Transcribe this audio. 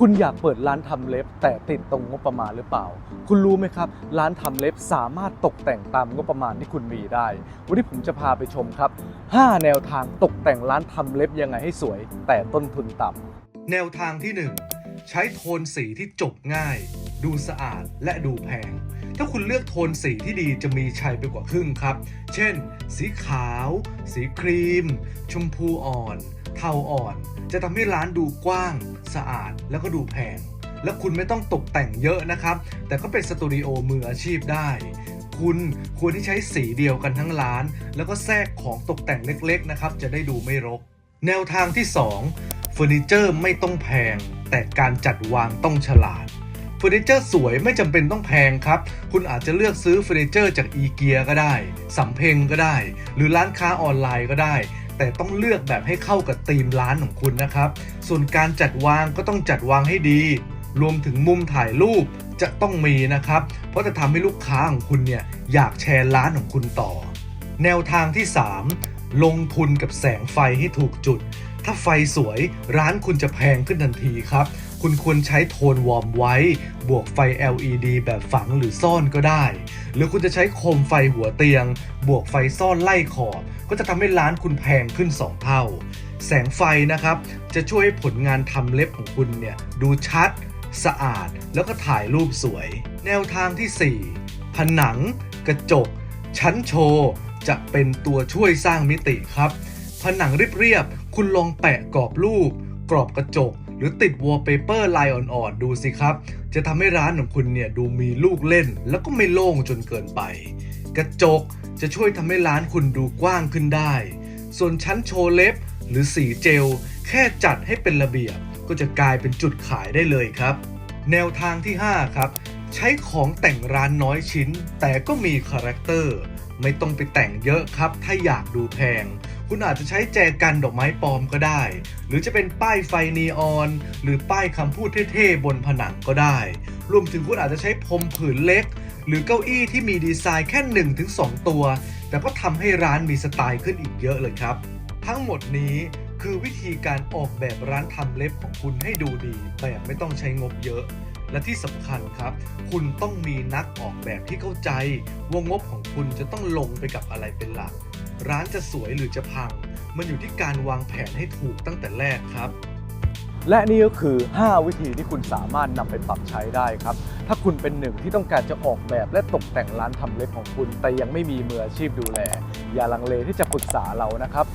คุณอยากเปิดร้านทำเล็บ แต่ติดตรงงบประมาณหรือเปล่า คุณรู้ไหมครับ ร้านทำเล็บสามารถตกแต่งตามงบประมาณที่คุณมีได้ วันนี้ผมจะพาไปชมครับ 5 แนวทางตกแต่งร้านทำเล็บยังไงให้สวย แต่ต้นทุนต่ำแนวทางที่ 1 ใช้โทนสีที่จบง่าย ดูสะอาดและดูแพง ถ้าคุณเลือกโทนสีที่ดีจะมีชัยไปกว่าครึ่งครับ เช่น สีขาว สีครีม ชมพูอ่อน เทาอ่อน จะทำให้ร้านดูกว้าง สะอาดแล้วก็ดูแพง และคุณไม่ต้องตกแต่งเยอะนะครับ แต่ก็เป็นสตูดิโอมืออาชีพได้ คุณควรที่ใช้สีเดียวกันทั้งร้าน แล้วก็แทรกของตกแต่งเล็กๆนะครับ จะได้ดูไม่รก แนวทางที่ 2เฟอร์นิเจอร์ไม่ต้องแพง แต่การจัดวางต้องฉลาดเฟอร์นิเจอร์สวยไม่จำเป็นต้องแพงครับ คุณอาจจะเลือกซื้อเฟอร์นิเจอร์จากอีเกียก็ได้ สำเพ็งก็ได้ หรือร้านค้าออนไลน์ก็ได้ แต่ต้องเลือกแบบให้เข้ากับธีมร้านของคุณนะครับ ส่วนการจัดวางก็ต้องจัดวางให้ดี รวมถึงมุมถ่ายรูปจะต้องมีนะครับ เพราะจะทำให้ลูกค้าของคุณเนี่ยอยากแชร์ร้านของคุณต่อ แนวทางที่ 3 ลงทุนกับแสงไฟให้ถูกจุด ถ้าไฟสวยร้านคุณจะแพงขึ้นทันทีครับ คุณควรใช้โทนวอร์มไว้ บวกไฟ LED แบบฝังหรือซ่อนก็ได้ หรือคุณจะใช้โคมไฟหัวเตียง บวกไฟซ่อนไล่ขอบ ก็จะทำให้ร้านคุณแพงขึ้น 2 เท่า แสงไฟนะครับ จะช่วยให้ผลงานทำเล็บของคุณเนี่ยดูชัด สะอาด แล้วก็ถ่ายรูปสวย แนวทางที่ 4 ผนัง กระจก ชั้นโชว์จะเป็นตัวช่วยสร้างมิติครับ ผนังเรียบๆ คุณลองแปะกรอบรูป กรอบกระจก หรือติดวอลเปเปอร์ลายอ่อนๆดูสิครับ จะทำให้ร้านของคุณเนี่ยดูมีลูกเล่น แล้วก็ไม่โล่งจนเกินไป กระจกจะช่วยทำให้ร้านคุณดูกว้างขึ้นได้ ส่วนชั้นโชว์เล็บหรือสีเจล แค่จัดให้เป็นระเบียบ ก็จะกลายเป็นจุดขายได้เลยครับ แนวทางที่ 5 ครับ ใช้ของแต่งร้านน้อยชิ้น แต่ก็มีคาแรคเตอร์ไม่ต้องไปแต่งเยอะครับ ถ้าอยากดูแพง คุณอาจจะใช้แจกันดอกไม้ปลอมก็ได้ หรือจะเป็นป้ายไฟนีออน หรือป้ายคำพูดเท่ๆบนผนังก็ได้ รวมถึงคุณอาจจะใช้พรมผืนเล็ก หรือเก้าอี้ที่มีดีไซน์แค่ 1-2 ตัว แต่ก็ทำให้ร้านมีสไตล์ขึ้นอีกเยอะเลยครับ ทั้งหมดนี้คือวิธีการออกแบบร้านทำเล็บของคุณให้ดูดีแบบไม่ต้องใช้งบเยอะ และที่สำคัญครับ คุณต้องมีนักออกแบบที่เข้าใจ ว่างบของคุณจะต้องลงไปกับอะไรเป็นหลัก ร้านจะสวยหรือจะพัง มันอยู่ที่การวางแผนให้ถูกตั้งแต่แรกครับ และนี่ก็คือ 5 วิธีที่คุณสามารถนำไปปรับใช้ได้ครับ ถ้าคุณเป็นหนึ่งที่ต้องการจะออกแบบและตกแต่งร้านทำเล็บของคุณ แต่ยังไม่มีมืออาชีพดูแล อย่าลังเลที่จะปรึกษาเรานะครับ